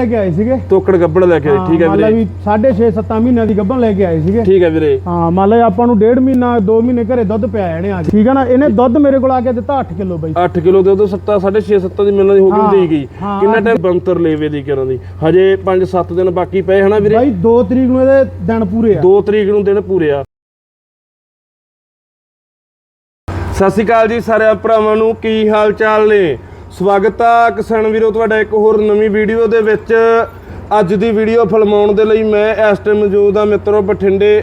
ਲੈ ਕੇ ਆਏ ਸੀਗੇ। ਤੋਕੜ ਗੱਬੜ ਲੈ ਕੇ ਆਏ, ਠੀਕ ਹੈ ਵੀਰੇ। ਵੀ 6.5 7 ਮਹੀਨਿਆਂ ਦੀ ਗੱਭਣ ਲੈ ਕੇ ਆਏ ਸੀਗੇ। ਠੀਕ ਹੈ ਵੀਰੇ। ਹਾਂ ਮੰਨ ਲਾ ਆਪਾਂ ਨੂੰ ਡੇਢ ਮਹੀਨਾ 2 ਮਹੀਨੇ ਘਰੇ ਦੁੱਧ ਪਿਆ ਇਹਨੇ ਆ ਕੇ। ਠੀਕ ਹੈ ਨਾ ਇਹਨੇ ਦੁੱਧ ਮੇਰੇ ਕੋਲ ਆ ਕੇ ਦਿੱਤਾ 8 ਕਿਲੋ ਬਾਈ। 8 ਕਿਲੋ ਦੇ ਉਦੋਂ 7 6.5 7 ਦੀ ਮਿਲਣ ਦੀ ਹੋ ਹਾਂ, ਗਈ ਦੇ ਗਈ ਹਾਂ, ਕਿੰਨਾ ਟਾਈਮ ਬੰਤਰ ਲੇਵੇ ਦੀ ਕਰਨ ਦੀ? ਹਜੇ 5-7 ਦਿਨ ਬਾਕੀ ਪਏ ਹਨਾ ਵੀਰੇ? ਬਾਈ 2 ਤਰੀਕ ਨੂੰ ਇਹਦੇ ਦਿਨ ਪੂਰੇ ਆ। 2 ਤਰੀਕ ਨੂੰ ਦਿਨ ਪੂਰੇ ਆ। ਸਤਿ ਸ਼੍ਰੀ ਅਕਾਲ ਜੀ ਸਾਰੇ ਭਰਾਵਾਂ ਨੂੰ ਕੀ ਹਾਲ ਚਾਲ ਨੇ? ਸਵਾਗਤ ਆ ਕਿਸਾਨ ਵੀਰੋ, ਤੁਹਾਡਾ ਇੱਕ ਹੋਰ ਨਵੀਂ ਵੀਡੀਓ ਦੇ ਵਿੱਚ। ਅੱਜ ਦੀ ਵੀਡੀਓ ਫਿਲਮਾਉਣ ਦੇ ਲਈ ਮੈਂ ਇਸ ਟਾਈਮ ਮੌਜੂਦ ਆ ਮਿੱਤਰੋ ਬਠਿੰਡੇ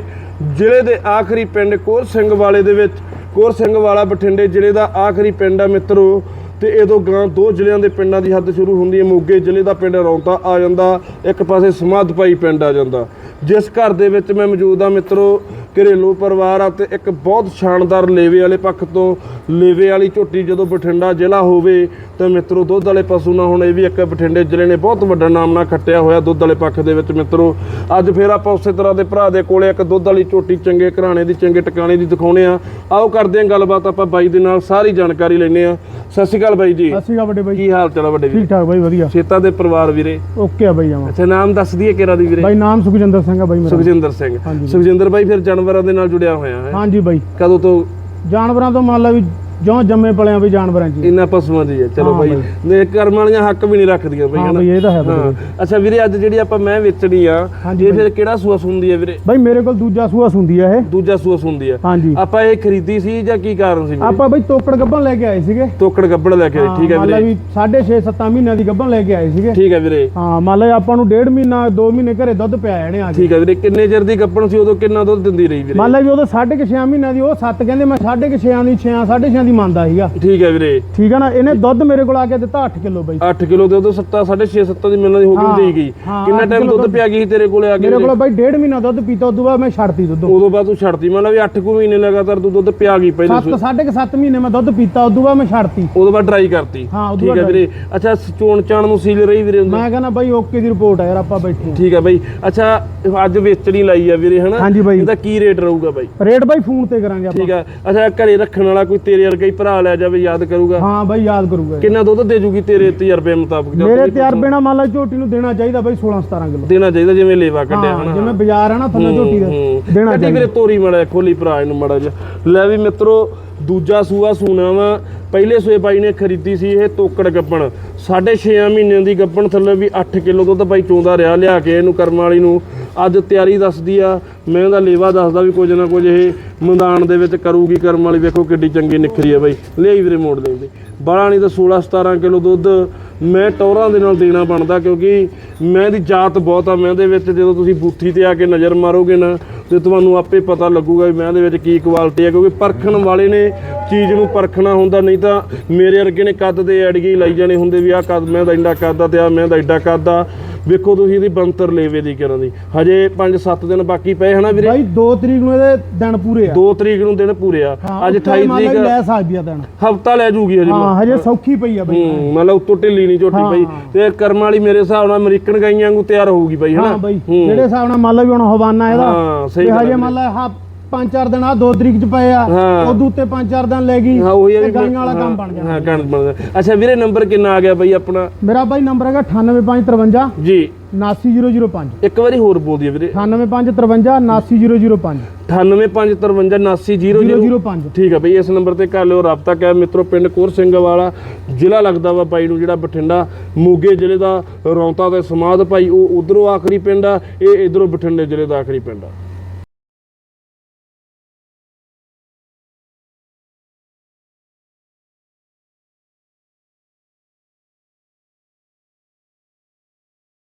ਜ਼ਿਲ੍ਹੇ ਦੇ ਆਖਰੀ ਪਿੰਡ ਕੋਰ ਸਿੰਘ ਵਾਲੇ ਦੇ ਵਿੱਚ। ਕੋਰ ਸਿੰਘ ਵਾਲਾ ਬਠਿੰਡੇ ਜ਼ਿਲ੍ਹੇ ਦਾ ਆਖਰੀ ਪਿੰਡ ਆ ਮਿੱਤਰੋ, ਤੇ ਇਦੋਂ ਗਾਂ ਦੋ ਜ਼ਿਲ੍ਹਿਆਂ ਦੇ ਪਿੰਡਾਂ ਦੀ ਹੱਦ ਸ਼ੁਰੂ ਹੁੰਦੀ ਹੈ। ਮੋਗੇ ਜ਼ਿਲ੍ਹੇ ਦਾ ਪਿੰਡ ਰੌਂਤਾ ਆ ਜਾਂਦਾ, ਇੱਕ ਪਾਸੇ ਸਮਾਧਪਾਈ ਪਿੰਡ ਆ ਜਾਂਦਾ। ਜਿਸ ਘਰ ਦੇ ਵਿੱਚ ਮੈਂ ਮੌਜੂਦ ਆ ਮਿੱਤਰੋ ਘਰੇਲੂ ਪਰਿਵਾਰ ਆ ਤੇ ਇੱਕ ਬਹੁਤ ਸ਼ਾਨਦਾਰ ਲੇਵੇ ਵਾਲੇ ਪੱਖ ਤੋਂ ਲੇਵੇ ਵਾਲੀ ਝੋਟੀ ਜਦੋਂ ਬਠਿੰਡਾ ਜ਼ਿਲ੍ਹਾ ਹੋਵੇ ਤਾਂ ਮਿੱਤਰੋ ਦੁੱਧ ਵਾਲੇ ਪਸ਼ੂ ਨਾ ਹੁਣ ਇਹ ਵੀ ਇੱਕ ਬਠਿੰਡੇ ਜ਼ਿਲ੍ਹੇ ਨੇ ਬਹੁਤ ਵੱਡਾ ਨਾਮ ਨਾਲ ਖੱਟਿਆ ਹੋਇਆ ਦੁੱਧ ਵਾਲੇ ਪੱਖ ਦੇ ਵਿੱਚ ਮਿੱਤਰੋ। ਅੱਜ ਫੇਰ ਆਪਾਂ ਉਸੇ ਤਰ੍ਹਾਂ ਦੇ ਭਰਾ ਦੇ ਕੋਲੇ ਇੱਕ ਦੁੱਧ ਵਾਲੀ ਝੋਟੀ ਚੰਗੇ ਘਰਾਣੇ ਦੀ ਚੰਗੇ ਟਿਕਾਣੇ ਦੀ ਦਿਖਾਉਣੇ ਆ। ਆਓ ਕਰਦੇ ਆਂ ਗੱਲਬਾਤ ਆਪਾਂ ਬਾਈ ਦੇ ਨਾਲ ਸਾਰੀ ਜਾਣਕਾਰੀ ਲੈਣੇ ਆ ਸਤਿ ਸ਼੍ਰੀ ਅਕਾਲ ਬਾਈ ਜੀ। ਸਤਿ ਸ਼੍ਰੀ ਅਕਾਲ ਵੱਡੇ ਬਾਈ। ਕੀ ਹਾਲ ਚਾਲ ਆ ਵੱਡੇ ਵੀਰ? ਠੀਕ ਠਾਕ ਬਾਈ ਵਧੀਆ। ਛੇਤਾ ਦੇ ਪਰਿਵਾਰ ਵੀਰੇ? ਓਕੇ ਆ ਬਾਈ ਜਾਵਾਂ। ਅੱਛਾ ਨਾਮ ਦੱਸ ਦਈਏ ਕਿਹੜਾ ਦੀ ਵੀਰੇ? ਬਾਈ ਨਾਮ ਸੁਖਜਿੰਦਰ ਸਿੰਘ ਆ ਬਾਈ ਮੇਰਾ। ਸੁਖਜਿੰਦਰ ਸਿੰਘ। ਸੁਖਜਿੰਦਰ ਬਾਈ ਫਿਰ ਜਾਨਵਰਾਂ ਦੇ ਨਾਲ ਜੁੜਿਆ ਹੋਇਆ ਹੈ। ਹਾਂਜੀ ਬਾਈ। ਕਦੋਂ ਤੋਂ ਜਾਨਵਰਾਂ ਤੋਂ ਮੰਨ ਲਾ ਵੀ ਜਿਉਂ ਜੰਮੇ ਪਲਿਆਂ ਵੀ ਜਾਨਵਰਾਂ 'ਚ ਹੀ। ਇੰਨਾ ਪਸ਼ੂਆਂ ਦੀ ਹੈ। ਚਲੋ ਹਾਂ ਬਾਈ। ਨੇ ਕਰਮ ਵਾਲੀਆਂ ਹੱਕ ਵੀ ਨਹੀਂ ਰੱਖਦੀਆਂ ਬਈ ਹਾਂ ਬਾਈ ਇਹ ਤਾਂ ਹੈ ਬਾਈ। ਹਾਂ। ਅੱਛਾ ਵੀਰੇ ਅੱਜ ਜਿਹੜੀ ਆਪਾਂ ਮੈਂ ਵੇਚਣੀ ਆ ਹਾਂਜੀ ਇਹ। ਫਿਰ ਕਿਹੜਾ ਸੂਆ ਸੁੰਦੀ ਹੈ ਵੀਰੇ? ਬਾਈ ਮੇਰੇ ਕੋਲ ਦੂਜਾ ਸੂਆ ਸੁੰਦੀ ਆ ਇਹ। ਦੂਜਾ ਸੂਆ ਸੁੰਦੀ ਆ। ਹਾਂਜੀ। ਆਪਾਂ ਇਹ ਖਰੀਦੀ ਸੀ ਜਾਂ ਕੀ ਕਾਰਨ ਸੀ ਵੀਰੇ? ਆਪਾਂ ਬਾਈ ਤੋਕੜ ਗੱਭਣ ਲੈ ਕੇ ਆਏ ਸੀਗੇ। ਤੋਕੜ ਗੱਬੜ ਲੈ ਕੇ ਆਏ, ਠੀਕ ਹੈ ਮੰਨ ਲਾ ਵੀਰੇ। ਵੀ 6.5 7 ਮਹੀਨਿਆਂ ਦੀ ਗੱਭਣ ਲੈ ਕੇ ਆਏ ਸੀਗੇ। ਠੀਕ ਹੈ ਵੀਰੇ। ਹਾਂ ਮੰਨ ਲਾ ਆਪਾਂ ਨੂੰ ਡੇਢ ਮਹੀਨਾ 2 ਮਹੀਨੇ ਘਰੇ ਦੁੱਧ ਪਿਆ ਇਹਨੇ ਆ ਕੇ। ਠੀਕ ਹੈ ਵੀਰੇ ਕਿੰਨੇ ਚਿਰ ਦੀ ਗੱਬਣ ਸੀ ਉਦੋਂ ਕਿੰਨਾ ਦੁੱਧ ਦਿੰਦੀ ਰਹੀ ਵੀਰੇ? ਮੰਨ ਲਾ ਵੀ ਉਹਦੇ 6.5 ਮਹੀਨਿਆਂ ਦੀ ਉਹ 7 ਕਹਿੰਦੇ ਮੈਂ 6.5 ਦੀ 6 6.5 ਦੀ ਮੰਨਦਾ ਸੀਗਾ। ਠੀਕ ਹੈ ਵੀਰੇ। ਠੀਕ ਹੈ ਨਾ? ਇਹਨੇ ਦੁੱਧ ਮੇਰੇ ਕੋਲ ਆ ਕੇ ਦਿੱਤਾ 8 ਕਿਲੋ ਬਾਈ। 8 ਕਿਲੋ ਦੇ ਉਦੋਂ 7 6.5 7 ਦੀ ਮਿਲਣ ਦੀ ਹੋ ਗਈ ਦੇ ਗਈ। ਕਿੰਨਾ ਟਾਈਮ ਦੁੱਧ ਪਿਆ ਗਈ ਤੇਰੇ ਕੋਲੇ ਆ ਕੇ ਮੇਰੇ ਕੋਲ ਬਾਈ ਡੇਢ ਮਹੀਨਾ ਦੁੱਧ ਪੀਤਾ ਉਦੋਂ ਬਾਅਦ ਮੈਂ ਛੱਡਤੀ ਦੁੱਧ। ਉਦੋਂ ਬਾਅਦ ਤੂੰ ਛੱਡਤੀ। ਮਤਲਬ ਵੀ 8 ਕੁ ਮਹੀਨੇ ਲਗਾਤਾਰ ਤੂੰ ਦੁੱਧ ਪਿਆ ਗਈ ਪਹਿਲੇ 7 ਸਾਢੇ 7 ਮਹੀਨੇ ਮੈਂ ਦੁੱਧ ਪੀਤਾ ਉਦੋਂ ਬਾਅਦ ਮੈਂ ਛੱਡਤੀ। ਉਦੋਂ ਬਾਅਦ ਟਰਾਈ ਕਰਤੀ। ਠੀਕ ਹੈ ਵੀਰੇ। ਅੱਛਾ ਚੋਣ ਚਾਣ ਨੂੰ ਸੀਲ ਰਹੀ ਵੀਰੇ? ਮੈਂ ਕਹਿੰਦਾ ਬਾਈ ਓਕੇ ਦੀ ਰਿਪੋਰਟ ਆ ਯਾਰ ਆਪਾਂ ਬੈਠੇ। ਠੀਕ ਹੈ ਬਾਈ। ਅੱਛਾ ਅੱਜ ਵੇਚਣੀ ਲਾਈ ਆ ਵੀਰੇ ਹਨਾ। ਇਹਦਾ ਕੀ ਰੇਟ ਰਹੂਗਾ ਬਾਈ? ਰੇਟ ਬਾਈ ਫੋਨ ਤੇ ਕਰਾਂਗੇ ਆਪਾਂ। ਠੀਕ ਹੈ। ਅੱਛਾ ਘਰੇ ਰੱਖਣ ਵਾਲਾ ਕੋਈ ਤੇਰੇ ਵਰਗਾ ਹੀ ਭਰਾ ਲੈ ਜਾਵੇ ਯਾਦ ਕਰੂਗਾ। ਹਾਂ ਬਾਈ ਯਾਦ ਕਰੂਗਾ। ਕਿੰਨਾ ਦੁੱਧ ਦੇ ਜੂਗੀ ਤੇਰੇ ਤਜਰਬੇ ਮੁਤਾਬਕ ਜਾਂ ਮੇਰੇ ਤਿਆਰ ਬਿਨਾ ਮੰਨ ਲਾ ਝੋਟੀ ਨੂੰ ਦੇਣਾ ਚਾਹੀਦਾ ਬਾਈ 16 17 ਕਿਲੋ। ਦੇਣਾ ਚਾਹੀਦਾ ਜਿਵੇਂ ਲੇਵਾ ਕੱਢਿਆ ਹਾਂ ਹਨਾ ਜਿਵੇਂ ਬਾਜ਼ਾਰ ਹੈ ਨਾ ਥੱਲੇ ਝੋਟੀ ਦਾ। ਦੇਣਾ ਕੱਢੀ ਚਾਹੀਦਾ। ਵੀਰੇ ਤੋਰੀ ਮੜਾ ਖੋਲੀ ਭਰਾ ਇਹਨੂੰ ਮੜਾ ਜਿਹਾ। ਲੈ ਵੀ ਮਿੱਤਰੋ ਦੂਜਾ ਸੂਆ ਸੂਣਾ ਵਾ। ਪਹਿਲੇ ਸੂਏ ਬਾਈ ਨੇ ਖਰੀਦੀ ਸੀ ਇਹ ਤੋਕੜ ਗੱਪਣ। 6.5 ਮਹੀਨਿਆਂ ਦੀ ਗੱਪਣ ਥੱਲੇ ਵੀ 8 ਕਿਲੋ ਦੁੱਧ ਬਾਈ ਚੋਂਦਾ ਰਿਹਾ ਲਿਆ ਕੇ ਇਹਨੂੰ ਕਰਮ ਵਾਲੀ ਨੂੰ। ਅੱਜ ਤਿਆਰੀ ਦੱਸਦੀ ਆ, ਮੈਂ ਉਹਦਾ ਲੇਵਾ ਦੱਸਦਾ ਵੀ ਕੁਝ ਨਾ ਕੁਝ ਇਹ ਮੈਦਾਨ ਦੇ ਵਿੱਚ ਕਰੂਗੀ, ਕਰਮ ਵਾਲੀ ਵੇਖੋ ਕਿੱਡੀ ਚੰਗੀ ਨਿਖਰੀ ਆ ਬਾਈ। ਲਿਆਈ ਵੀਰੇ ਮੋੜ ਦੇ ਦੇ ਬਾਲਾ ਨਹੀਂ ਤਾਂ 16 17 ਕਿਲੋ ਦੁੱਧ ਮੈਂ ਟੌਰਾਂ ਦੇ ਨਾਲ ਦੇਣਾ ਬਣਦਾ ਕਿਉਂਕਿ ਮੈਂ ਦੀ ਜਾਤ ਬਹੁਤ ਆ ਮੈਂ ਦੇ ਵਿੱਚ ਜਦੋਂ ਤੁਸੀਂ ਬੂਥੀ ਤੇ ਆ ਕੇ ਨਜ਼ਰ ਮਾਰੋਗੇ ਨਾ ਤੇ ਤੁਹਾਨੂੰ ਆਪੇ ਪਤਾ ਲੱਗੂਗਾ ਵੀ ਮੈਂ ਦੇ ਵਿੱਚ ਕੀ ਕੁਆਲਿਟੀ ਹੈ ਕਿਉਂਕਿ ਪਰਖਣ ਵਾਲੇ ਨੇ ਚੀਜ਼ ਨੂੰ ਪਰਖਣਾ ਹੁੰਦਾ ਨਹੀਂ ਤਾਂ ਮੇਰੇ ਵਰਗੇ ਨੇ ਕੱਦ ਦੇ ਐਡਗੇ ਹੀ ਲਾਈ ਜਾਣੇ ਹੁੰਦੇ ਵੀ ਆਹ ਕੱਦ ਮੈਂ ਦਾ ਇੰਡਾ ਕੱਦ ਆ ਤੇ ਆ ਮੈਂ ਦਾ ਐਡਾ ਕੱਦ ਆ। ਵੇਖੋ ਤੁਸੀਂ ਇਹਦੀ ਬੰਤਰ ਲੇਵੇ ਦੀ ਕਰਨ ਦੀ। ਹਜੇ 5-7 ਦਿਨ ਬਾਕੀ ਪਏ ਹਨਾ ਵੀਰੇ? ਬਾਈ 2 ਤਰੀਕ ਨੂੰ ਇਹਦੇ ਦਿਨ ਪੂਰੇ ਆ। 2 ਤਰੀਕ ਨੂੰ ਦਿਨ ਪੂਰੇ ਆ। ਅੱਜ ਉੱਤੇ 28 ਮੰਨ ਲਾ ਵੀ ਤਰੀਕ ਲੈ ਸਕਦੀ ਆ ਦਿਨ। ਹਫਤਾ ਲੈ ਜੂਗੀ ਹਜੇ ਹਾਂ ਹਜੇ ਸੌਖੀ ਪਈ ਆ ਬਾਈ। ਮਤਲਬ ਉੱਤੋਂ ਢਿੱਲੀ ਨਹੀਂ ਝੋਟੀ। ਪਈ। ਤੇ ਕਰਮ ਵਾਲੀ ਮੇਰੇ ਹਿਸਾਬ ਨਾਲ ਅਮਰੀਕਨ ਗਾਈਆਂ ਵਾਂਗੂ ਤਿਆਰ ਹੋਊਗੀ ਬਾਈ ਹਨਾ? ਹਾਂ ਬਾਈ ਹੂੰ। ਜਿਹੜੇ ਹਿਸਾਬ ਨਾਲ ਮੰਨ ਵੀ ਹੁਣ ਹਵਾਨਾ ਇਹਦਾ ਹਾਂ ਸਹੀ ਗੱਲ ਹਜੇ ਹੈ। ਮੰਨ ਪੰਜ ਚਾਰ ਦਿਨ ਆ 2 ਤਰੀਕ ਚ ਪਏ ਆ ਹਾਂ। ਉਦੋਂ ਉੱਤੇ ਪੰਜ ਚਾਰ ਦਿਨ ਲੈ ਗਈ ਹਾਂ ਉਹੀ ਆ ਤੇ ਗਾਈਆਂ ਵਾਲਾ ਕੰਮ ਹਾਂ, ਬਣ ਜਾਣਾ ਹਾਂ ਕੰਮ ਬਣ ਗਿਆ ਅੱਛਾ ਵੀਰੇ ਨੰਬਰ ਕਿੰਨਾ ਆ ਗਿਆ ਬਾਈ ਆਪਣਾ? ਮੇਰਾ ਬਾਈ ਨੰਬਰ ਹੈਗਾ 98553 ਜੀ। 79005 ਇੱਕ ਵਾਰੀ ਹੋਰ ਬੋਲ ਦਿਓ ਵੀਰੇ। 98553 79005 9853 005 ਠੀਕ ਹੈ ਬਈ ਇਸ ਨੰਬਰ ਤੇ ਕਰ ਲਿਓ ਰਾਬਤਾ ਕਰ ਮਿੱਤਰੋ ਪਿੰਡ ਕੋਰ ਸਿੰਘ ਵਾਲਾ ਜ਼ਿਲ੍ਹਾ ਲੱਗਦਾ ਵਾ ਬਾਈ ਨੂੰ ਜਿਹੜਾ ਬਠਿੰਡਾ ਮੋਗੇ ਜ਼ਿਲ੍ਹੇ ਦਾ ਰੌਂਤਾ ਤੇ ਸਮਾਦ ਭਾਈ ਉਹ ਉਧਰੋਂ ਆਖਰੀ ਪਿੰਡ ਆ ਇਹ ਇਧਰੋਂ ਬਠਿੰਡੇ ਜ਼ਿਲ੍ਹੇ ਦਾ ਆਖਰੀ ਪਿੰਡ ਆ।